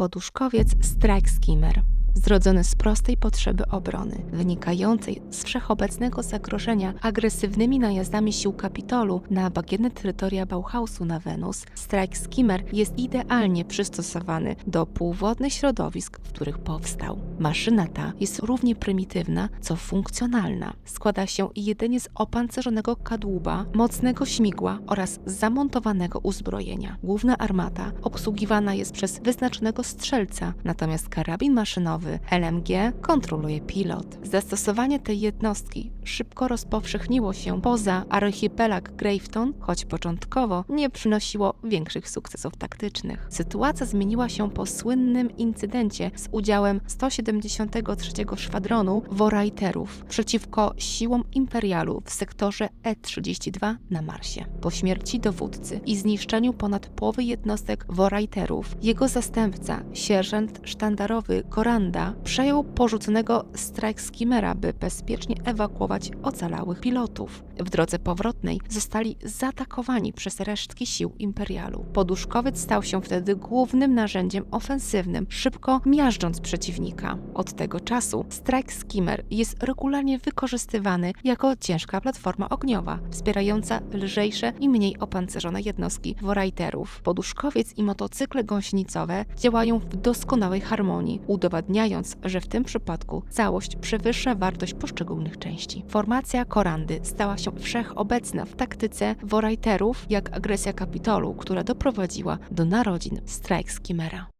Poduszkowiec Strike Skimmer. Zrodzony z prostej potrzeby obrony, wynikającej z wszechobecnego zagrożenia agresywnymi najazdami sił Kapitolu na bagienne terytoria Bauhausu na Wenus, Strike Skimmer jest idealnie przystosowany do półwodnych środowisk, w których powstał. Maszyna ta jest równie prymitywna, co funkcjonalna. Składa się jedynie z opancerzonego kadłuba, mocnego śmigła oraz zamontowanego uzbrojenia. Główna armata obsługiwana jest przez wyznaczonego strzelca, natomiast karabin maszynowy LMG kontroluje pilot. Zastosowanie tej jednostki szybko rozpowszechniło się poza archipelag Graveton, choć początkowo nie przynosiło większych sukcesów taktycznych. Sytuacja zmieniła się po słynnym incydencie z udziałem 173 Szwadronu Vorajterów przeciwko siłom Imperialu w sektorze E-32 na Marsie. Po śmierci dowódcy i zniszczeniu ponad połowy jednostek Vorajterów, jego zastępca, sierżant sztandarowy Koranda, przejął porzuconego strike skimmera, by bezpiecznie ewakuować ocalałych pilotów. W drodze powrotnej zostali zaatakowani przez resztki sił Imperialu. Poduszkowiec stał się wtedy głównym narzędziem ofensywnym, szybko miażdżąc przeciwnika. Od tego czasu strike skimmer jest regularnie wykorzystywany jako ciężka platforma ogniowa, wspierająca lżejsze i mniej opancerzone jednostki Vorajterów. Poduszkowiec i motocykle gąsienicowe działają w doskonałej harmonii, udowadniając, że w tym przypadku całość przewyższa wartość poszczególnych części. Formacja Korandy stała się wszechobecna w taktyce Vorajterów, jak agresja Kapitolu, która doprowadziła do narodzin Strike Skimmera.